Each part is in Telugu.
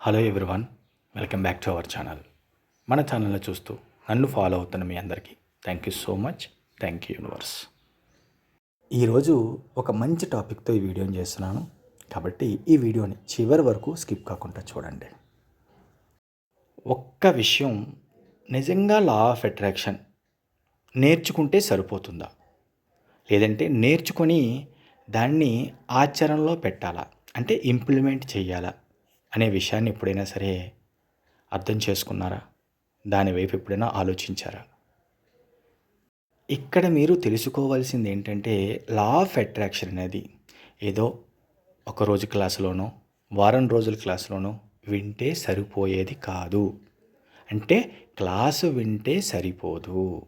Hello everyone welcome back to our channel మన ఛానల్లో చూస్తూ నన్ను ఫాలో అవుతున్న మీ అందరికీ thank you so much thank you universe ఈరోజు ఒక మంచి టాపిక్తో ఈ వీడియోని చేస్తున్నాను. కాబట్టి ఈ వీడియోని చివరి వరకు స్కిప్ కాకుండా చూడండి. ఒక్క విషయం నిజంగా లా ఆఫ్ అట్రాక్షన్ నేర్చుకుంటే సరిపోతుందా? లేదంటే నేర్చుకొని దాన్ని ఆచరణలో పెట్టాలా? అంటే ఇంప్లిమెంట్ చేయాలా? అనే విషయాన్ని ఎప్పుడైనా సరే అర్థం చేసుకున్నారా? దాని వైపు ఎప్పుడైనా ఆలోచించారా? ఇక్కడ మీరు తెలుసుకోవాల్సింది ఏంటంటే లా ఆఫ్ అట్రాక్షన్ అనేది ఏదో ఒకరోజు క్లాసులోనో వారం రోజుల క్లాసులోనో వింటే సరిపోయేది కాదు. అంటే క్లాసు వింటే సరిపోదు.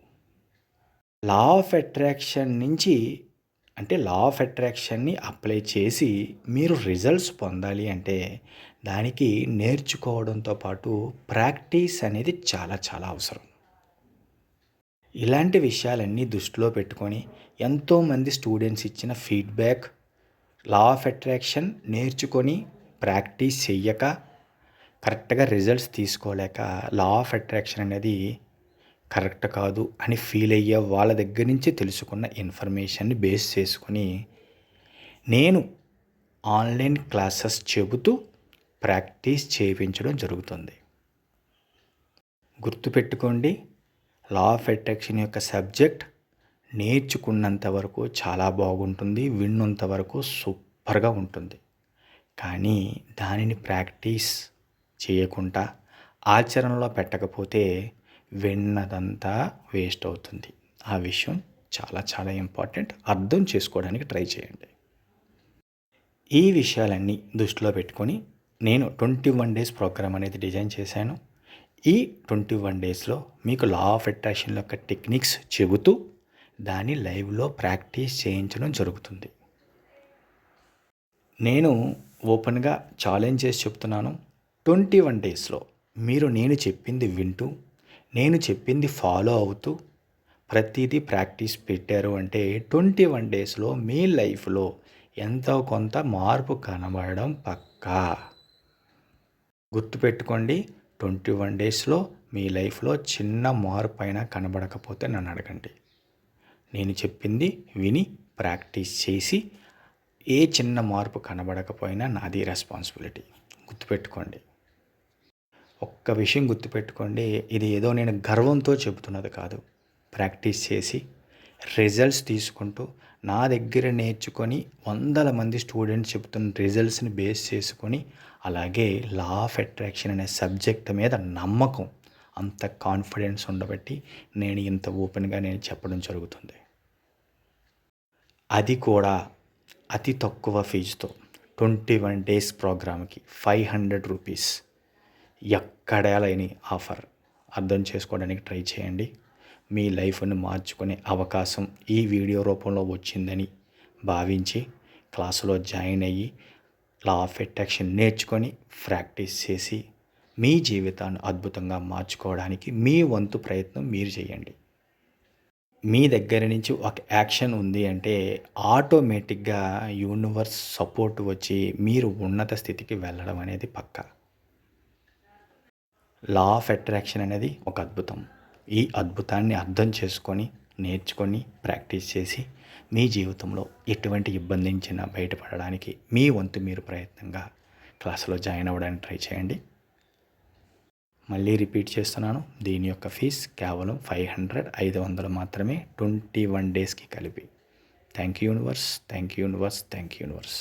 లా ఆఫ్ అట్రాక్షన్ నుంచి అంటే లా ఆఫ్ అట్రాక్షన్ని అప్లై చేసి మీరు రిజల్ట్స్ పొందాలి అంటే దానికి నేర్చుకోవడంతో పాటు ప్రాక్టీస్ అనేది చాలా చాలా అవసరం. ఇలాంటి విషయాలన్నీ దృష్టిలో పెట్టుకొని ఎంతోమంది స్టూడెంట్స్ ఇచ్చిన ఫీడ్బ్యాక్ లా ఆఫ్ అట్రాక్షన్ నేర్చుకొని ప్రాక్టీస్ చెయ్యక కరెక్ట్గా రిజల్ట్స్ తీసుకోలేక లా ఆఫ్ అట్రాక్షన్ అనేది కరెక్ట్ కాదు అని ఫీల్ అయ్యే వాళ్ళ దగ్గర నుంచి తెలుసుకున్న ఇన్ఫర్మేషన్ని బేస్ చేసుకొని నేను ఆన్లైన్ క్లాసెస్ చెబుతూ ప్రాక్టీస్ చేయించడం జరుగుతుంది. గుర్తుపెట్టుకోండి లా ఆఫ్ అట్రాక్షన్ యొక్క సబ్జెక్ట్ నేర్చుకున్నంత వరకు చాలా బాగుంటుంది విన్నంత వరకు సూపర్గా ఉంటుంది. కానీ దానిని ప్రాక్టీస్ చేయకుండా ఆచరణలో పెట్టకపోతే విన్నదంతా వేస్ట్ అవుతుంది. ఆ విషయం చాలా చాలా ఇంపార్టెంట్. అర్థం చేసుకోవడానికి ట్రై చేయండి. ఈ విషయాలన్నీ దృష్టిలో పెట్టుకొని నేను ట్వంటీ వన్ డేస్ ప్రోగ్రామ్ అనేది డిజైన్ చేశాను. ఈ ట్వంటీ వన్ డేస్లో మీకు లా ఆఫ్ అట్రాక్షన్ యొక్క టెక్నిక్స్ చెబుతూ దాన్ని లైవ్లో ప్రాక్టీస్ చేయించడం జరుగుతుంది. నేను ఓపెన్గా ఛాలెంజ్ చేసి చెప్తున్నాను. ట్వంటీ వన్ డేస్లో మీరు నేను చెప్పింది వింటూ నేను చెప్పింది ఫాలో అవుతూ ప్రతిదీ ప్రాక్టీస్ పెట్టారు అంటే ట్వంటీ వన్ డేస్లో మీ లైఫ్లో ఎంతో కొంత మార్పు కనబడడం పక్కా. గుర్తుపెట్టుకోండి ట్వంటీ వన్ డేస్లో మీ లైఫ్లో చిన్న మార్పు అయినా కనబడకపోతే నన్ను అడగండి. నేను చెప్పింది విని ప్రాక్టీస్ చేసి ఏ చిన్న మార్పు కనబడకపోయినా నాది రెస్పాన్సిబిలిటీ గుర్తుపెట్టుకోండి. ఒక్క విషయం గుర్తుపెట్టుకోండి ఇది ఏదో నేను గర్వంతో చెబుతున్నది కాదు. ప్రాక్టీస్ చేసి రిజల్ట్స్ తీసుకుంటూ నా దగ్గర నేర్చుకొని వందల మంది స్టూడెంట్స్ చెబుతున్న రిజల్ట్స్ని బేస్ చేసుకొని అలాగే లా ఆఫ్ అట్రాక్షన్ అనే సబ్జెక్ట్ మీద నమ్మకం అంత కాన్ఫిడెన్స్ ఉండబట్టి నేను ఇంత ఓపెన్గా నేను చెప్పడం జరుగుతుంది. అది కూడా అతి తక్కువ ఫీజుతో ట్వంటీ వన్ డేస్ ప్రోగ్రామ్కి ఫైవ్ హండ్రెడ్ రూపీస్ ఎక్కడా లేని ఆఫర్ అర్థం చేసుకోవడానికి ట్రై చేయండి. మీ లైఫ్ని మార్చుకునే అవకాశం ఈ వీడియో రూపంలో వచ్చిందని భావించి క్లాసులో జాయిన్ అయ్యి లా ఆఫ్ అట్రాక్షన్ నేర్చుకొని ప్రాక్టీస్ చేసి మీ జీవితాన్ని అద్భుతంగా మార్చుకోవడానికి మీ వంతు ప్రయత్నం మీరు చేయండి. మీ దగ్గర నుంచి ఒక యాక్షన్ ఉంది అంటే ఆటోమేటిక్గా యూనివర్స్ సపోర్ట్ వచ్చి మీరు ఉన్నత స్థితికి వెళ్ళడం అనేది పక్కా. లా ఆఫ్ అట్రాక్షన్ అనేది ఒక అద్భుతం. ఈ అద్భుతాన్ని అర్థం చేసుకొని నేర్చుకొని ప్రాక్టీస్ చేసి మీ జీవితంలో ఎటువంటి ఇబ్బంది నుంచినా బయటపడడానికి మీ వంతు మీరు ప్రయత్నంగా క్లాసులో జాయిన్ అవ్వడానికి ట్రై చేయండి. మళ్ళీ రిపీట్ చేస్తున్నాను. దీని యొక్క ఫీజ్ కేవలం ఫైవ్ హండ్రెడ్ ఐదు వందలు మాత్రమే ట్వంటీ వన్ డేస్కి కలిపి. Thank you universe thank you universe thank you universe.